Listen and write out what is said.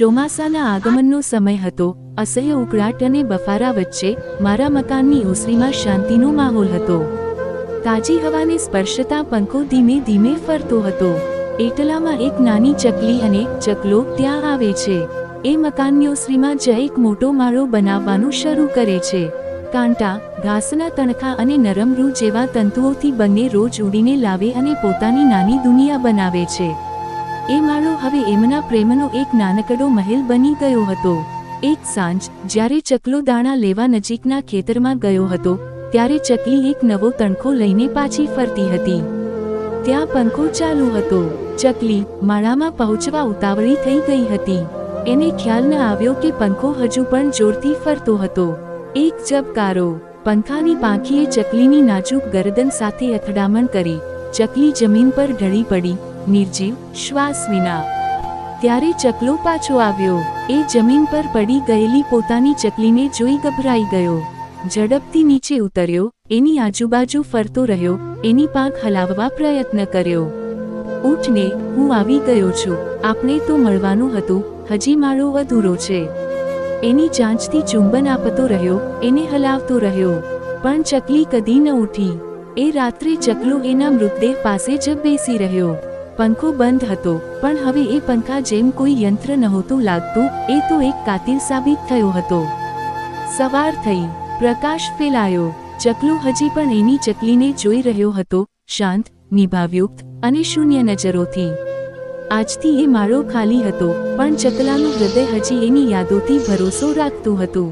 ચોમાસાના આગમનનો સમય હતો. અસહ્ય ઉકળાટ અને બફારા વચ્ચે મારા મકાનની ઓસરીમાં શાંતિનો માહોલ હતો. તાજી હવાને સ્પર્શતા પંખો ધીમે ધીમે ફરતો હતો. એટલામાં એક નાની ચકલી અને ચકલો ત્યાં આવે છે. એ મકાનની ઓસરીમાં જ એક મોટો માળો બનાવવાનું શરૂ કરે છે. કાંટા, ઘાસના તણખા અને નરમ રૂ જેવા તંતુઓથી બંને રોજ ઉડીને લાવે અને પોતાની નાની દુનિયા બનાવે છે. એ માળો હવે એમના પ્રેમનો એક નાનકડો મહેલ બની ગયો હતો. એક સાંજ, જ્યારે ચકલો દાણા લેવા નજીકના ખેતરમાં ગયો હતો, ત્યારે ચકલી એક નવો તણખો લઈને પાછી ફરતી હતી. ત્યાં પંખો ચાલુ હતો. ચકલી માળામાં પહોંચવા ઉતાવળી થઈ ગઈ હતી. એને ખ્યાલ ન આવ્યો કે પંખો હજુ પણ જોરથી ફરતો હતો. એક જબકારો, પંખાની પાંખીએ ચકલીની નાજુક ગરદન સાથે અથડામણ કરી. ચકલી જમીન પર ઢળી પડી. નિર્જીવ શ્વાસ વિના. ત્યારે ચકલો પાછો આવ્યો. એ જમીન પર પડી ગયેલી પોતાની ચકલીને જોઈ ગભરાઈ ગયો. ઝડપથી નીચે ઉતર્યો. એની આજુબાજુ ફરતો રહ્યો. એની પાંખ હલાવવા પ્રયત્ન કર્યો. ઊંટને હું આવી ગયો છું. આપણે તો મળવાનું હતું. હજી માળો અધૂરો છે. એની ચાંચથી ચુંબન આપતો રહ્યો. એને હલાવતો રહ્યો. પણ ચકલી કદી ન ઉઠી. એ રાત્રે ચકલો એના મૃતદેહ પાસે જ બેસી રહ્યો. પંખો બંધ હતો, પણ હવે એ પંખા જેમ કોઈ યંત્ર નહોતું લાગતું, એ તો એક કાતિલ સાબિત થયો હતો. સવાર થઈ, પ્રકાશ ફેલાયો, ચકલો હજી પણ એની ચકલીને જોઈ રહ્યો હતો, શાંત, નિભાવયુક્ત અને શૂન્ય નજરોથી. આજથી એ માળો ખાલી હતો, પણ ચકલાનું હૃદય હજી એની યાદોથી ભરોસો રાખતું હતું.